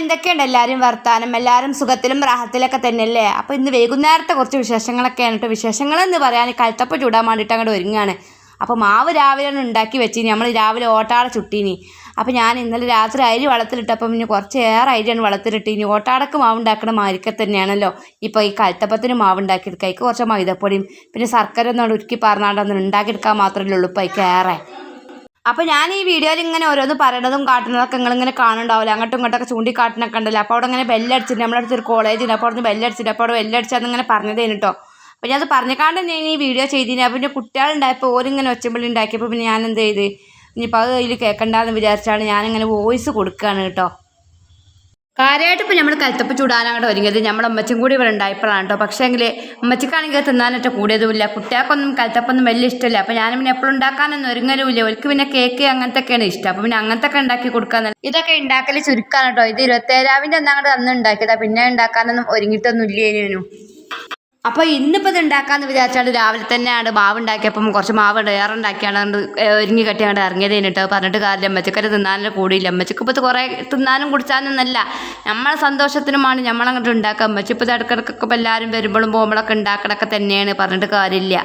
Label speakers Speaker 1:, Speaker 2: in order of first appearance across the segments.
Speaker 1: എന്തൊക്കെയുണ്ട് എല്ലാവരും വർത്താനം? എല്ലാവരും സുഖത്തിലും റാഹത്തിലൊക്കെ തന്നെയല്ലേ? അപ്പോൾ ഇന്ന് വൈകുന്നേരത്തെ കുറച്ച് വിശേഷങ്ങളൊക്കെയാണ് കേട്ടോ വിശേഷങ്ങളെന്ന് പറയാൻ കൽത്തപ്പ ചൂടാൻ വേണ്ടിയിട്ട് അങ്ങോട്ട് ഒരുങ്ങാണ്. അപ്പോൾ മാവ് രാവിലെ ഉണ്ടാക്കി വെച്ചിനി. നമ്മൾ രാവിലെ ഓട്ടാട ചുട്ടീനി. അപ്പോൾ ഞാൻ ഇന്നലെ രാത്രി അരി വളത്തിലിട്ടപ്പം പിന്നെ കുറച്ച് ഏറെ അരിയാണ് ഇനി ഓട്ടാടക്ക് മാവ് ഉണ്ടാക്കണ മാരിക്ക തന്നെയാണല്ലോ ഇപ്പോൾ ഈ കഴുത്തപ്പത്തിന് മാവ് ഉണ്ടാക്കിയെടുക്കുക. അതിക്ക് കുറച്ച് മൈദപ്പൊടിയും പിന്നെ ശർക്കര ഒന്നും ഉരുക്കി പറഞ്ഞാണ്ട് ഒന്ന് ഉണ്ടാക്കിയെടുക്കാൻ മാത്രമല്ലേ ഉള്ളൂ ഇപ്പോൾ അതിക്ക് ഏറെ. അപ്പോൾ ഞാൻ ഈ വീഡിയോയിൽ ഇങ്ങനെ ഓരോന്ന് പറയണതും കാട്ടുന്നതൊക്കെ നിങ്ങളിങ്ങനെ കാണുന്നുണ്ടാവില്ല? അങ്ങോട്ടും ഇങ്ങോട്ടൊക്കെ ചൂണ്ടിക്കാട്ടുന്നൊക്കെ ഉണ്ടല്ലോ അപ്പോൾ അവിടെ ഇങ്ങനെ ബെല്ലടിച്ചിട്ട് നമ്മുടെ അടുത്തൊരു കോളേജ് ഉണ്ട് അപ്പോൾ അവിടെ ബെല്ലടിച്ചിട്ട് അപ്പോൾ അവിടെ ബെല്ലടിച്ചാന്ന് ഇങ്ങനെ പറഞ്ഞതേനു കേട്ടോ. അപ്പോൾ ഞാനത് പറഞ്ഞേക്കാണ്ട് ഞാൻ ഈ വീഡിയോ ചെയ്തിന്. അപ്പോൾ പിന്നെ കുട്ടികളുണ്ടായപ്പോൾ ഓരിങ്ങനെ ഒച്ചമ്പിളി ഉണ്ടാക്കിയപ്പോൾ പിന്നെ ഞാൻ എന്ത് ചെയ്ത്? ഇനിയിപ്പോൾ അത് അതിൽ കേൾക്കണ്ടെന്ന് വിചാരിച്ചാണ് ഞാനിങ്ങനെ വോയിസ് കൊടുക്കുകയാണ് കേട്ടോ. കാര്യമായിട്ട് ഇപ്പോൾ നമ്മൾ കൽത്തപ്പ് ചൂടാനായിട്ട് ഒരുങ്ങിയത് നമ്മുടെ അമ്മച്ചും കൂടി ഇവിടെ ഉണ്ടായപ്പോഴാണ് കേട്ടോ പക്ഷേ എങ്കിൽ അമ്മച്ചിക്കാണെങ്കിൽ തിന്നാനായിട്ട് കൂടിയതുമില്ല. കുട്ടികൾക്കൊന്നും കൽത്തപ്പൊന്നും വലിയ ഇഷ്ടമില്ല. അപ്പോൾ ഞാൻ പിന്നെ എപ്പോഴും ഉണ്ടാക്കാനൊന്നും ഒരുങ്ങലുമില്ല. ഒരിക്കൽ പിന്നെ കേക്ക് അങ്ങനത്തെയൊക്കെയാണ് ഇഷ്ടം. അപ്പോൾ പിന്നെ അങ്ങനത്തെയൊക്കെ ഉണ്ടാക്കി കൊടുക്കാൻ ഇതൊക്കെ ഉണ്ടാക്കൽ ചുരുക്കാണ് കേട്ടോ ഇത് ഇരുപത്തേഴാവിന്റെ കൂടെ അന്ന് ഉണ്ടാക്കിയതാണ് പിന്നെ ഉണ്ടാക്കാനൊന്നും ഒരുങ്ങിയിട്ടൊന്നും ഇല്ലേനു അപ്പോൾ ഇന്നിപ്പോൾ ഇത് ഉണ്ടാക്കാമെന്ന് വിചാരിച്ചാണ്ട് രാവിലെ തന്നെയാണ് മാവ് ഉണ്ടാക്കിയപ്പം കുറച്ച് മാവ് ഏറെ ഉണ്ടാക്കിയാണ് ഒരുങ്ങി കെട്ടിയാണ്ട് ഇറങ്ങിയത് കഴിഞ്ഞിട്ട് പറഞ്ഞിട്ട് കാര്യം അമ്മച്ചക്കരെ തിന്നാനും കൂടിയില്ല. അമ്മച്ചക്ക് ഇപ്പോൾ കുറേ തിന്നാനും കുടിച്ചാനൊന്നല്ല. നമ്മളെ സന്തോഷത്തിനുമാണ് നമ്മളങ്ങോട്ട് ഉണ്ടാക്കുക. അമ്മച്ചി ഇപ്പോൾ ഇടക്കിടക്കൊക്കെ ഇപ്പോൾ എല്ലാവരും വരുമ്പോഴും പോകുമ്പോഴൊക്കെ ഉണ്ടാക്കണൊക്കെ തന്നെയാണ് പറഞ്ഞിട്ട് കാര്യമില്ല.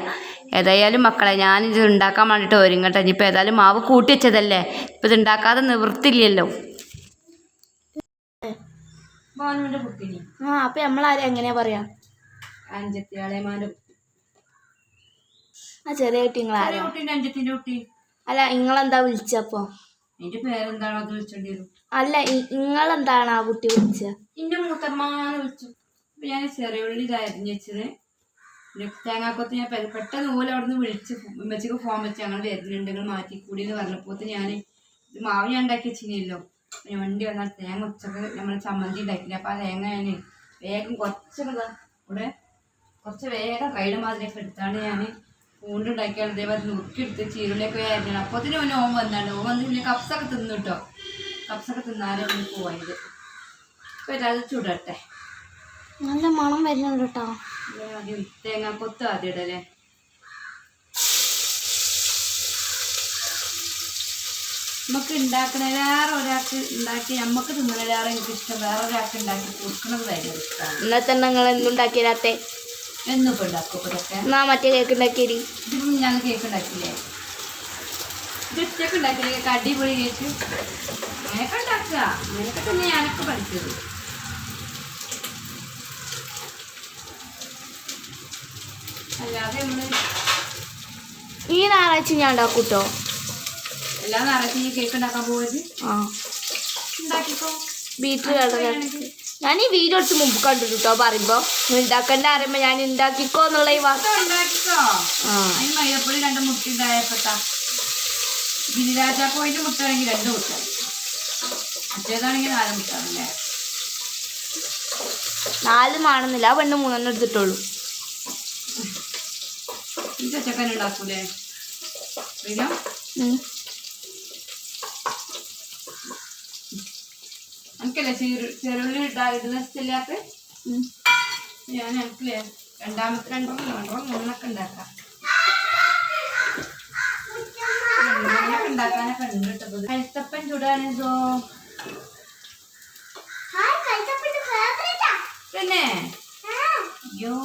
Speaker 1: ഏതായാലും മക്കളെ ഞാനിത് ഉണ്ടാക്കാൻ വേണ്ടിയിട്ട് ഒരുങ്ങട്ടെ. ഇനിയിപ്പോൾ ഏതായാലും മാവ് കൂട്ടി വെച്ചതല്ലേ? ഇപ്പം ഇത് ഉണ്ടാക്കാതെ നിവൃത്തില്ലല്ലോ ആ അപ്പം നമ്മളാരും എങ്ങനെയാ പറയാ?
Speaker 2: അഞ്ചത്തിയാളേമാനും
Speaker 1: ആ ചെറിയ കുട്ടി നിങ്ങളാരോ
Speaker 2: കുട്ടീന്റെ അഞ്ചത്തിന്റെ കുട്ടി.
Speaker 1: അല്ല നിങ്ങളെന്താ വിളിച്ചപ്പോ
Speaker 2: അതിന്റെ പേരെന്താണോ അത് വിളിച്ചോണ്ടി വരും.
Speaker 1: അല്ല നിങ്ങളെന്താണ് ആ കുട്ടി വിളിച്ച?
Speaker 2: എന്റെ മൂത്തമ്മാന്ന് വിളിച്ചു. അപ്പൊ ഞാൻ ചെറിയുള്ളി ഉള്ളി അരിഞ്ഞ് വെച്ചത് തേങ്ങാക്കൊത്ത് ഞാൻ പെട്ടെന്ന് പോലെ അവിടെ നിന്ന് വിളിച്ച് ഉമ്മച്ചക്ക് ഫോൺ വെച്ച് ഞങ്ങൾ വരുന്നുണ്ട് നിങ്ങൾ മാറ്റിക്കൂടി എന്ന് പറഞ്ഞപ്പോൾ ഞാൻ മാവ് ഞാൻ ഉണ്ടാക്കി പിന്നെ വണ്ടി വന്നാൽ തേങ്ങ ഉച്ചയ്ക്ക് നമ്മൾ ചമ്മന്തി ഉണ്ടാക്കില്ല അപ്പോൾ ആ തേങ്ങ ഞാൻ വേഗം കുറച്ചൊക്കെ ഇവിടെ കുറച്ച് വേഗം കൈയുടെ മാതിരിയൊക്കെ എടുത്താണ് ഞാൻ ഊണ്ടുണ്ടാക്കിയാണ് ഇതേപോലെ നുറുക്കിയെടുത്ത് ചീരുള്ളിയൊക്കെ ആയിരുന്നു അപ്പോൾ തന്നെ ഓൻ ഓം വന്നാണ്. ഓം വന്ന് പിന്നെ കപ്സൊക്കെ തിന്നു കേട്ടോ കപ്സൊക്കെ തിന്നാലേ ഒന്ന് പോയത്. അപ്പോൾ അത് ചുടട്ടെ.
Speaker 1: നല്ല മണം വരുന്നുണ്ട് കേട്ടോ
Speaker 2: ആദ്യം ആദ്യം തേങ്ങാക്കൊത്ത് ആദ്യം ഇടല്ലേ നമുക്ക് ഉണ്ടാക്കണേലേറെ ഒരാൾക്ക് ഉണ്ടാക്കി നമുക്ക് തിന്നണേലേറെ എനിക്ക് ഇഷ്ടം വേറെ ഒരാൾക്ക് ഉണ്ടാക്കി കൊടുക്കണത് ഭയങ്കര ഇഷ്ടമാണ്
Speaker 1: എന്നാൽ തന്നെ നിങ്ങൾ എന്തുണ്ടാക്കിയാത്തെ
Speaker 2: എന്നും ഇപ്പം ഉണ്ടാക്കും ഇപ്പൊ ഇതൊക്കെ
Speaker 1: എന്നാ മറ്റേ കേക്ക് ഉണ്ടാക്കിയത്
Speaker 2: ഇതിപ്പം ഞങ്ങൾ കേക്ക് ഉണ്ടാക്കില്ലേ ഇത് ഉച്ചയ്ക്ക് ഉണ്ടാക്കില്ലേ കേക്ക് അടിപൊളി കേക്ക് അങ്ങനെയൊക്കെ ഉണ്ടാക്കുക. അങ്ങനെയൊക്കെ തന്നെ ഞാനൊക്കെ പഠിച്ചത്. അല്ലാതെ നമ്മൾ
Speaker 1: ഈ ഞായറാഴ്ച ഞാൻ ഉണ്ടാക്കൂട്ടോ.
Speaker 2: എല്ലാ ഞായറാഴ്ച ഈ കേക്ക് ഉണ്ടാക്കാൻ പോകരുത്
Speaker 1: ആ.
Speaker 2: ഉണ്ടാക്കിക്കോ.
Speaker 1: ബീറ്റ് ഞാൻ ഈ വീഡിയോ എടുത്ത് മുമ്പ് കണ്ടു കേട്ടോ പറയുമ്പോ. ഉണ്ടാക്കണ്ട അറിയുമ്പോ ഞാൻ ഉണ്ടാക്കിക്കോ എന്നുള്ള ഈ
Speaker 2: മൈദപ്പൊടി രണ്ട് മുട്ട ഉണ്ടായപ്പോട്ടാ ഗിരിരാജാക്കോയിന്റെ മുട്ട ആണെങ്കിൽ രണ്ട് മുട്ട. മറ്റേതാണെങ്കിൽ നാല് മുട്ട അല്ലേ
Speaker 1: നാല് മാണെന്നില്ല. പെണ്ണ് മൂന്നെണ്ണം എടുത്തിട്ടുള്ളൂ.
Speaker 2: ഈ ചച്ചക്കൻ ഉണ്ടാക്കൂലേ? എനിക്കല്ലേ ചെറു ചെറുള്ളി
Speaker 1: ഉം.
Speaker 2: ഞാൻ എനിക്കില്ലേ രണ്ടാമത്തെ രണ്ടെണ്ണം രണ്ടെണ്ണം മൂന്നൊക്കെ ഉണ്ടാക്കാം. ഉണ്ടാക്കാനൊക്കെ ഉണ്ട് കേട്ടോ കഴുത്തപ്പൻ ചുടാനിതോ പിന്നെ? അയ്യോ.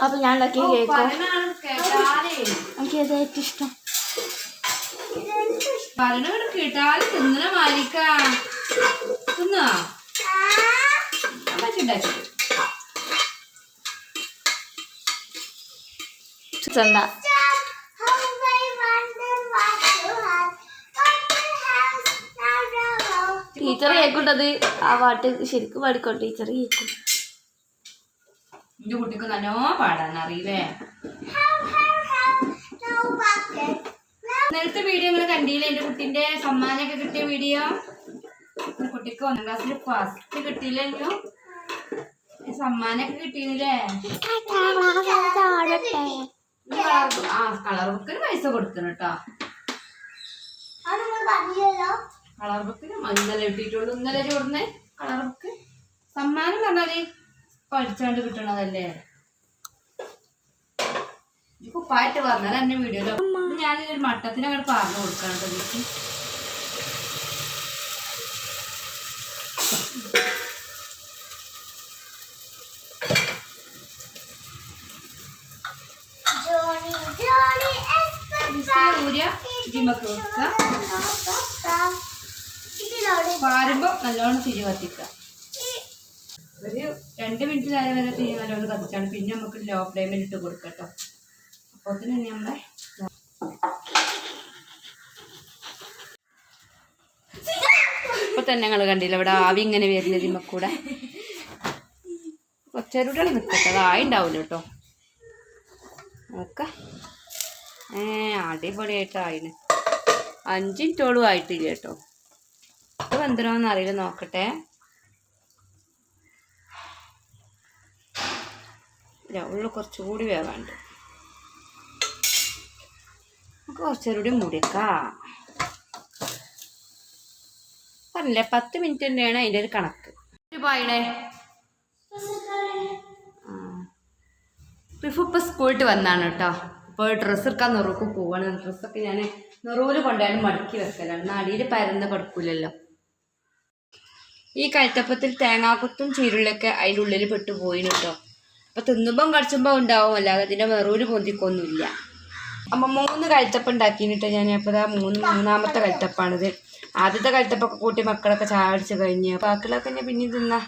Speaker 1: അപ്പൊ ഞാൻ ഉണ്ടാക്കിയ കേക്കോ? എനിക്ക് ഏതാ ഏറ്റവും ഇഷ്ടം.
Speaker 2: പറയണ കേട്ടാൽ തിന്നണ മാലിക്ക തിന്നാ?
Speaker 1: ടീച്ചർ കേൾക്കുണ്ടത്? ആ പാട്ട് ശരിക്കും പാടിക്കോ ടീച്ചർ കേൾക്കും.
Speaker 2: എന്റെ കുട്ടിക്ക് നല്ലോ പാടാൻ അറിയില്ലേ? നേരത്തെ വീഡിയോ നിങ്ങൾ കണ്ടില്ലേ? എന്റെ കുട്ടിന്റെ സമ്മാനമൊക്കെ കിട്ടിയ വീഡിയോ കുട്ടിക്ക് ഒന്നാം ക്ലാസ്സിൽ ഫസ്റ്റ് കിട്ടിയില്ലല്ലോ. സമ്മാനമൊക്കെ കിട്ടിയില്ലേ ആ കളർ ബുക്കിന് പൈസ കൊടുക്കണം കേട്ടോ കളർ ബുക്കിന് ഇന്നലെ കിട്ടിയിട്ടുള്ളൂ. ഇന്നലെ ചോറിന് കളർ ബുക്ക് സമ്മാനം പറഞ്ഞാൽ പഠിച്ചാണ്ട് കിട്ടണതല്ലേ. പാട്ട് പറഞ്ഞാൽ എന്നെ വീഡിയോയിലോ ഞാനൊരു മട്ടത്തിനങ്ങനെ പറഞ്ഞു കൊടുക്കണം കേട്ടോ ജിമ്മക്ക് നല്ലോണം തിരി കത്തിക്കുക ഒരു രണ്ട് മിനിറ്റ് നേരം വരെ തിരി നല്ലോണം കത്തിച്ചാണ്. പിന്നെ നമുക്ക് ലോ ഫ്ലെയിമിൽ ഇട്ട് കൊടുക്കട്ടോ. അപ്പോ തന്നെ നമ്മളെ തന്നെ ഞങ്ങൾ കണ്ടില്ല? ഇവിടെ ആവി ഇങ്ങനെ വരുന്നത് കൂടെ. കൊച്ചരുടകൾ നിൽക്കട്ടെ അതായി ഉണ്ടാവില്ല കേട്ടോ. നോക്ക. ഏ അടിപൊളിയായിട്ടായിന് അഞ്ച് മിനിറ്റോളും ആയിട്ടില്ല കേട്ടോ. ഇത് എന്തിനാന്ന് അറിയില്ല. നോക്കട്ടെ. ഉള്ളു കുറച്ചുകൂടി വേവാണ്ട്. നമുക്ക് കുറച്ചുകൂടി മുടിക്കാം പറഞ്ഞില്ലേ? പത്ത് മിനിറ്റ് തന്നെയാണ് അതിന്റെ ഒരു കണക്ക്. പായണേ റിഫു ഇപ്പോൾ സ്കൂളിട്ട് വന്നാണ് കേട്ടോ. ഇപ്പോൾ ഡ്രസ്സ് എടുക്കാൻ നെറുക്ക് പോവാണ്. ഡ്രസ്സൊക്കെ ഞാൻ നെറുവിൽ കൊണ്ടുപോയാലും മടക്കി വെക്കലാണ്. നടിയിൽ പരന്ന് കൊടുക്കൂലല്ലോ. ഈ കഴുത്തപ്പത്തിൽ തേങ്ങാക്കുത്തും ചീരുള്ളിയൊക്കെ അതിന്റെ ഉള്ളിൽ പെട്ടു പോയിന് കേട്ടോ. അപ്പോൾ തിന്നുമ്പം കടിച്ചുമ്പോൾ ഉണ്ടാവും. അല്ലാതെ അതിന്റെ നെറുവിൽ പൊന്തിക്കൊന്നുമില്ല. അപ്പൊ മൂന്ന് കഴുത്തപ്പം ഉണ്ടാക്കിയിട്ട് ഞാൻ അപ്പോൾ മൂന്ന് മൂന്നാമത്തെ കഴുത്തപ്പാണിത്. ആദ്യത്തെ കഴുത്തപ്പൊക്കെ കൂട്ടി മക്കളൊക്കെ ചാടിച്ച് കഴിഞ്ഞ്. ബാക്കിയുള്ളതൊക്കെ ഞാൻ പിന്നെയും തിന്നാ.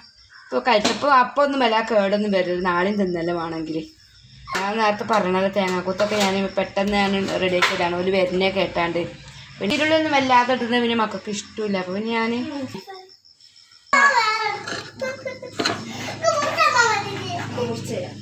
Speaker 2: ഇപ്പോൾ കഴുത്തപ്പം അപ്പം ഒന്നും വല്ല കേടൊന്നും വരരുത് നാളെയും തിന്നല്ലോ വേണമെങ്കിൽ ഞാൻ നേരത്തെ പറഞ്ഞത് തേങ്ങാക്കൂത്തൊക്കെ ഞാൻ പെട്ടെന്ന് ഞാൻ റെഡിയാക്കിയതാണ് ഒരു വരുന്നേ കേട്ടാണ്ട്. പിന്നെ ഇരുളൊന്നും വല്ലാതെ ഇടുന്നത് പിന്നെ മക്കൾക്ക് ഇഷ്ടമില്ല. അപ്പോൾ പിന്നെ ഞാൻ
Speaker 3: മുറിച്ചു തരാം.